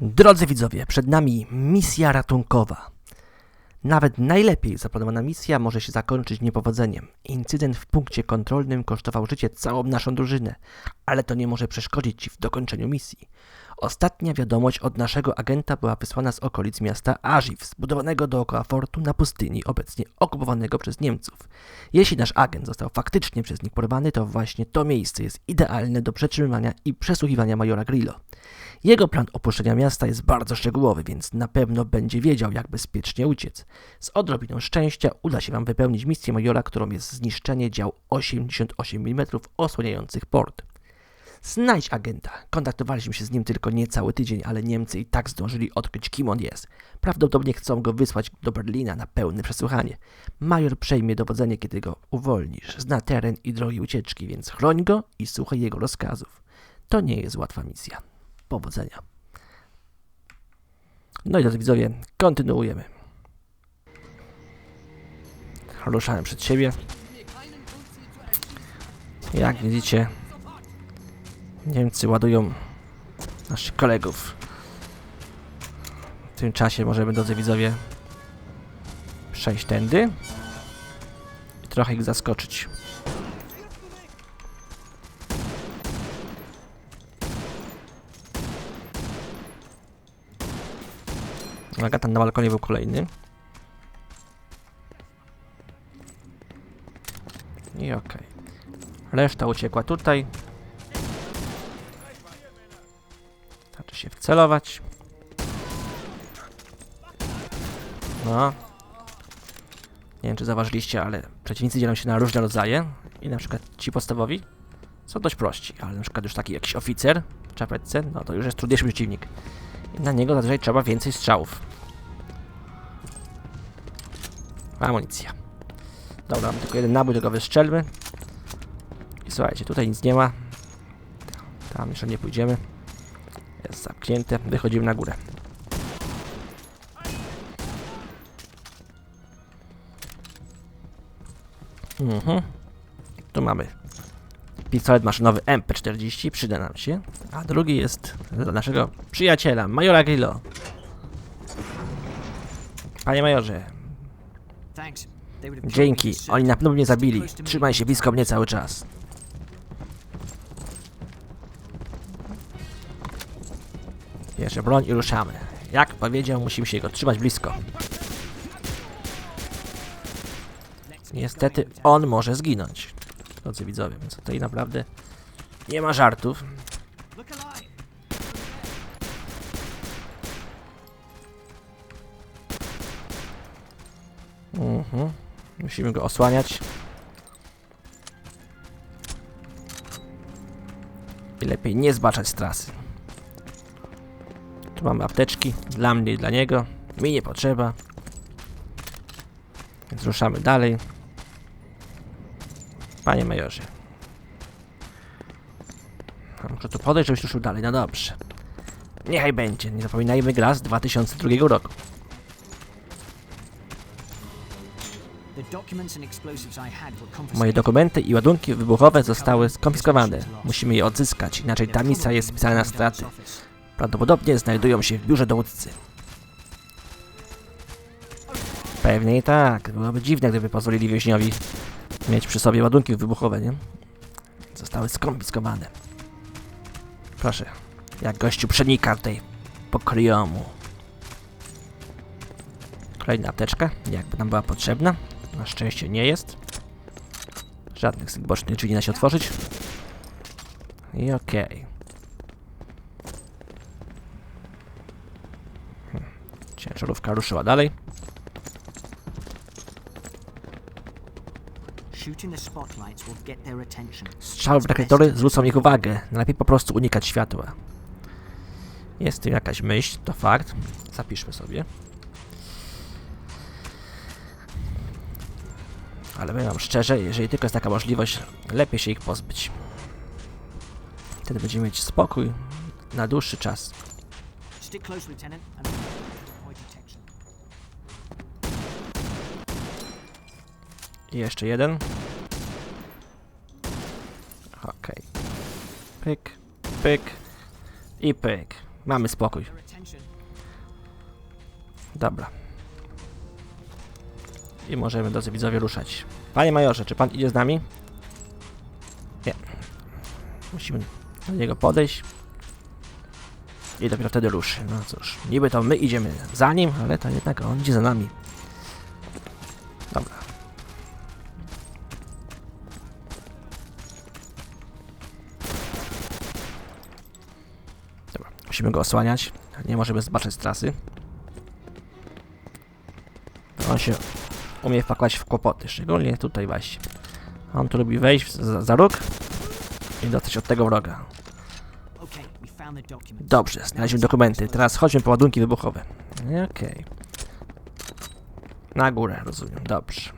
Drodzy widzowie, przed nami misja ratunkowa. Nawet najlepiej zaplanowana misja może się zakończyć niepowodzeniem. Incydent w punkcie kontrolnym kosztował życie całą naszą drużynę, ale to nie może przeszkodzić Ci w dokończeniu misji. Ostatnia wiadomość od naszego agenta była wysłana z okolic miasta Aziv, zbudowanego dookoła fortu na pustyni, obecnie okupowanego przez Niemców. Jeśli nasz agent został faktycznie przez nich porwany, to właśnie to miejsce jest idealne do przetrzymywania i przesłuchiwania majora Grillo. Jego plan opuszczenia miasta jest bardzo szczegółowy, więc na pewno będzie wiedział, jak bezpiecznie uciec. Z odrobiną szczęścia uda się Wam wypełnić misję majora, którą jest zniszczenie dział 88 mm osłaniających port. Znajdź agenta. Kontaktowaliśmy się z nim tylko niecały tydzień, ale Niemcy i tak zdążyli odkryć, kim on jest. Prawdopodobnie chcą go wysłać do Berlina na pełne przesłuchanie. Major przejmie dowodzenie, kiedy go uwolnisz. Zna teren i drogi ucieczki, więc chroń go i słuchaj jego rozkazów. To nie jest łatwa misja. Powodzenia. No i drodzy widzowie, kontynuujemy. Ruszamy przed siebie. Jak widzicie, Niemcy ładują naszych kolegów. W tym czasie możemy, drodzy widzowie, przejść tędy i trochę ich zaskoczyć. Uwaga, tam na balkonie był kolejny. I okej. Reszta uciekła tutaj. Się wcelować. No. Nie wiem, czy zauważyliście, ale przeciwnicy dzielą się na różne rodzaje. I na przykład ci podstawowi są dość prości, ale na przykład już taki jakiś oficer w czapeczce, no to już jest trudniejszy przeciwnik. I na niego zazwyczaj trzeba więcej strzałów. Amunicja. Dobra, mam tylko jeden nabój, tylko wystrzelmy. I słuchajcie, tutaj nic nie ma. Tam jeszcze nie pójdziemy. Jest zamknięte. Wychodzimy na górę. Mhm. Tu mamy pistolet maszynowy MP40, przyda nam się. A drugi jest dla naszego przyjaciela, Majora Grillo. Panie Majorze, dzięki. Oni na pewno mnie zabili. Trzymaj się blisko mnie cały czas. Bierze broń i ruszamy. Jak powiedział, musimy się go trzymać blisko. Niestety on może zginąć. Drodzy widzowie, więc tutaj naprawdę nie ma żartów. Mhm. Musimy go osłaniać. I lepiej nie zbaczać z trasy. Tu mamy apteczki dla mnie i dla niego. Mi nie potrzeba. Więc ruszamy dalej. Panie majorze. A Muszę tu podejść, żebyś ruszył dalej. No dobrze. Niechaj będzie. Nie zapominajmy gra z 2002 roku. Moje dokumenty i ładunki wybuchowe zostały skonfiskowane. Musimy je odzyskać, inaczej ta misja jest spisana na straty. Prawdopodobnie znajdują się w biurze dowódcy. Pewnie i tak. Byłoby dziwne, gdyby pozwolili więźniowi mieć przy sobie ładunki wybuchowe, nie? Zostały skonfiskowane. Proszę, jak gościu przenika tutaj pokryjomu. Kolejna apteczka, jakby nam była potrzebna. Na szczęście nie jest. Żadnych z tych bocznych drzwi nie da się otworzyć. I okej. Hmm. Ciężarówka ruszyła dalej. Strzały w reflektory zwrócą ich uwagę. Lepiej po prostu unikać światła. Jest tu jakaś myśl, to fakt. Zapiszmy sobie. Ale powiem wam szczerze, jeżeli tylko jest taka możliwość, lepiej się ich pozbyć. Wtedy będziemy mieć spokój na dłuższy czas. Stick close, Lieutenant, and I jeszcze jeden. Okej. Pyk, pyk i pyk. Mamy spokój. Dobra. I możemy, drodzy widzowie, ruszać. Panie majorze, czy pan idzie z nami? Nie. Musimy do niego podejść. I dopiero wtedy ruszy. No cóż, niby to my idziemy za nim, ale to jednak on idzie za nami. Musimy go osłaniać. Nie możemy zobaczyć z trasy. On się umie wpakować w kłopoty, szczególnie tutaj właśnie. On tu lubi wejść za, za róg i dostać od tego wroga. Okay. Dobrze, znaleźliśmy dokumenty. Teraz chodźmy po ładunki wybuchowe. Okej. Na górę, rozumiem. Dobrze.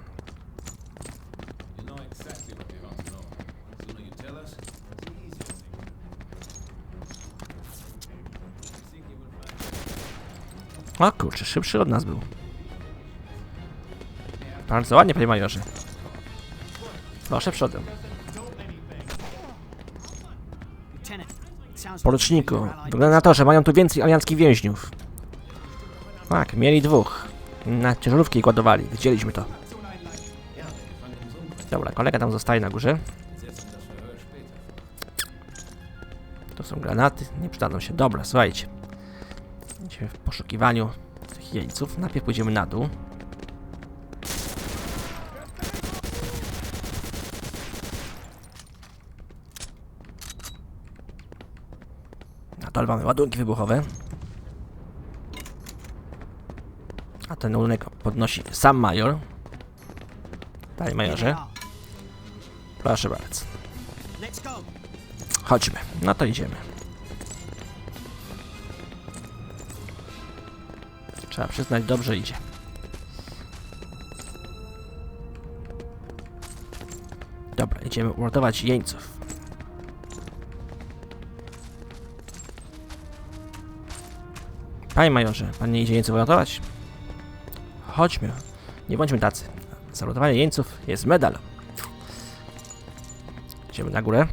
O kurczę, szybszy od nas był. Bardzo ładnie, panie majorze. Proszę przodem. Poruczniku, wygląda na to, że mają tu więcej alianckich więźniów. Tak, mieli dwóch. Na ciężarówki ich ładowali, widzieliśmy to. Dobra, kolega tam zostaje na górze. To są granaty, nie przydadzą się. Dobra, słuchajcie. W poszukiwaniu tych jeńców. Najpierw pójdziemy na dół. Na dole mamy ładunki wybuchowe. A ten ładunek podnosi sam major. They majorze, proszę bardzo. Chodźmy. No to idziemy. Trzeba przyznać, dobrze idzie. Dobra, idziemy uratować jeńców. Panie majorze, pan nie idzie jeńców uratować? Chodźmy. Nie bądźmy tacy. Za jeńców jest medal. Idziemy na górę.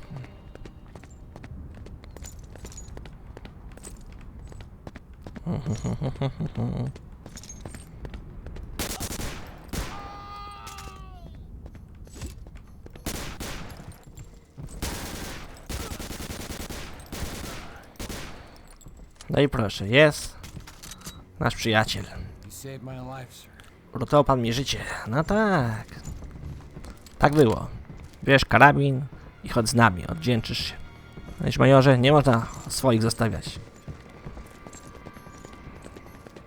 No i proszę, jest nasz przyjaciel. Uratował pan mi życie. No tak. Tak było. Bierz karabin i chodź z nami, oddzięczysz się. Panie majorze, nie można swoich zostawiać.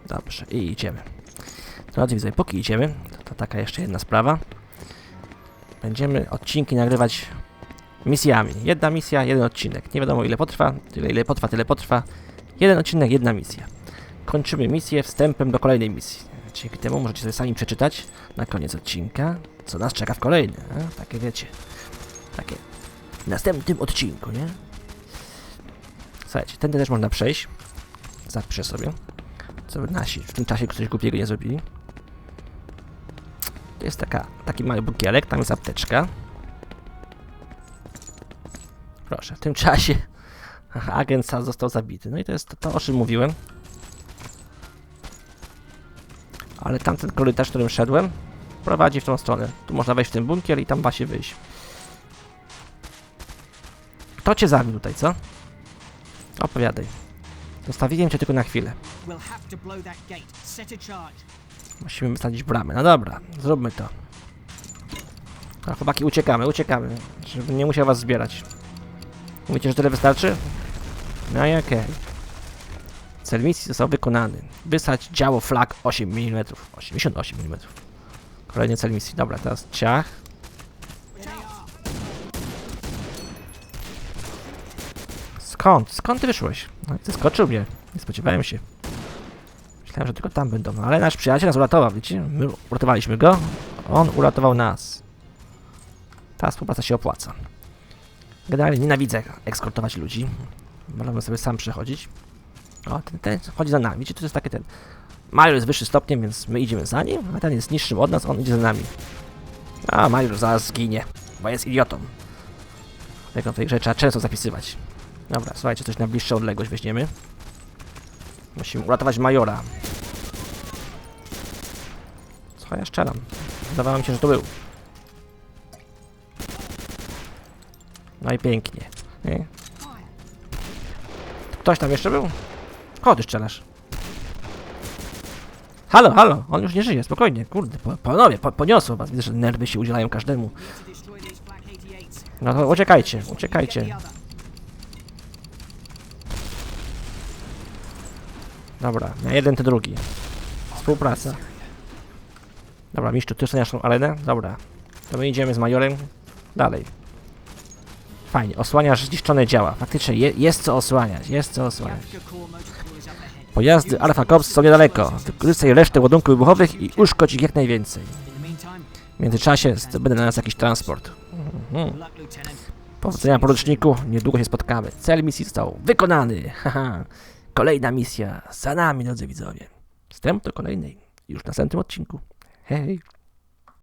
Dobrze, i idziemy. Drodzy widzowie, póki idziemy, to, to taka jeszcze jedna sprawa. Będziemy odcinki nagrywać misjami. Jedna misja, jeden odcinek. Nie wiadomo ile potrwa, tyle ile potrwa, tyle potrwa. Jeden odcinek, jedna misja. Kończymy misję wstępem do kolejnej misji. Dzięki temu możecie sobie sami przeczytać na koniec odcinka, co nas czeka w kolejnym. Takie wiecie. Takie. W następnym odcinku, nie? Słuchajcie, tędy też można przejść. Zapiszę sobie. Co nasi w tym czasie coś głupiego nie zrobili. To jest taka, taki mały bukielek, tam jest apteczka. Proszę, w tym czasie agent Sa został zabity. No i to jest to, to o czym mówiłem. Ale tamten korytarz, którym szedłem, prowadzi w tą stronę. Tu można wejść w ten bunkier i tam właśnie wyjść. Kto cię zabił tutaj, co? Opowiadaj. Zostawiłem cię tylko na chwilę. Musimy wysadzić bramę. No dobra, zróbmy to. A chłopaki, uciekamy, uciekamy. Żeby nie musiał was zbierać. Mówicie, że tyle wystarczy? No i okej. Cel misji został wykonany. Wysać działo flag 8 mm. 88 mm. Kolejny cel misji. Dobra, teraz ciach. Skąd? Skąd ty wyszłeś? No, zaskoczył mnie. Nie spodziewałem się. Myślałem, że tylko tam będą. No, ale nasz przyjaciel nas uratował, widzicie? My uratowaliśmy go, on uratował nas. Ta współpraca się opłaca. Generalnie nienawidzę eskortować ludzi. Możemy sobie sam przechodzić. O, ten, ten chodzi za nami. Widzicie, to jest taki ten... Major jest wyższy stopniem, więc my idziemy za nim, a ten jest niższym od nas, on idzie za nami. A Major zaraz zginie, bo jest idiotą. Tego tej grze trzeba często zapisywać. Dobra, słuchajcie, coś na bliższą odległość weźmiemy. Musimy uratować majora. Co ja szczeram? Wydawało mi się, że to był. No i pięknie. Nie? Ktoś tam jeszcze był? Ty strzelasz? Halo, halo, on już nie żyje, spokojnie, kurde, po, panowie, po, poniosło was, widzę, że nerwy się udzielają każdemu. To destroy these Flak 88s. No to uciekajcie, uciekajcie. Dobra, na jeden to drugi. Współpraca. Dobra, mistrzu, ty oceniasz tą arenę? Dobra. To my idziemy z majorem dalej. Fajnie, osłaniasz zniszczone działa. Faktycznie je, jest co osłaniać, jest co osłaniać. Corps. Pojazdy Alpha Cops są niedaleko. Wykorzystaj resztę ładunków wybuchowych i uszkodź ich jak najwięcej. W międzyczasie zdobędę na nas jakiś transport. Mhm. Powodzenia poruczniku, niedługo się spotkamy. Cel misji został wykonany. Haha. Kolejna misja za nami, drodzy widzowie. Wstęp do kolejnej już w następnym odcinku. Hey.